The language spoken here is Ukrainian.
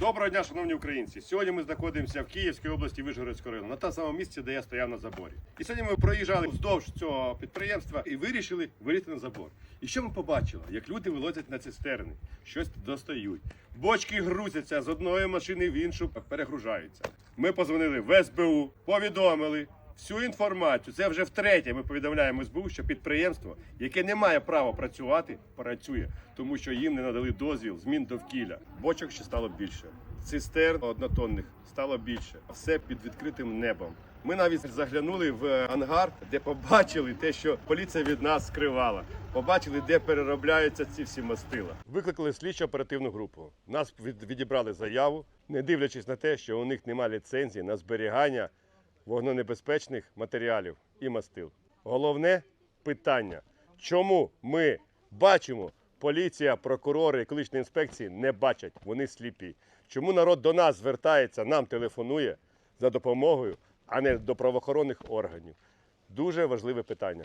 Доброго дня, шановні українці. Сьогодні ми знаходимося в Київській області Вишгородського району, на тому самому місці, де я стояв на заборі. І сьогодні ми проїжджали вздовж цього підприємства і вирішили вилізти на забор. І що ми побачили? Як люди вилазять на цистерни, щось достають. Бочки грузяться з одної машини в іншу, перегружаються. Ми позвонили в СБУ, повідомили. Всю інформацію, це вже втретє. Ми повідомляємо СБУ, що підприємство, яке не має права працювати, працює, тому що їм не надали дозвіл змін довкілля. Бочок ще стало більше. Цистерн однотонних стало більше. Все під відкритим небом. Ми навіть заглянули в ангар, де побачили те, що поліція від нас скривала. Побачили, де переробляються ці всі мастила. Викликали слідчо оперативну групу. Нас від- відібрали заяву, не дивлячись на те, що у них немає ліцензії на зберігання вогненебезпечних матеріалів і мастил. Головне питання: чому ми бачимо, поліція, прокурори, екологічні інспекції не бачать, вони сліпі. Чому народ до нас звертається, нам телефонує за допомогою, а не до правоохоронних органів? Дуже важливе питання.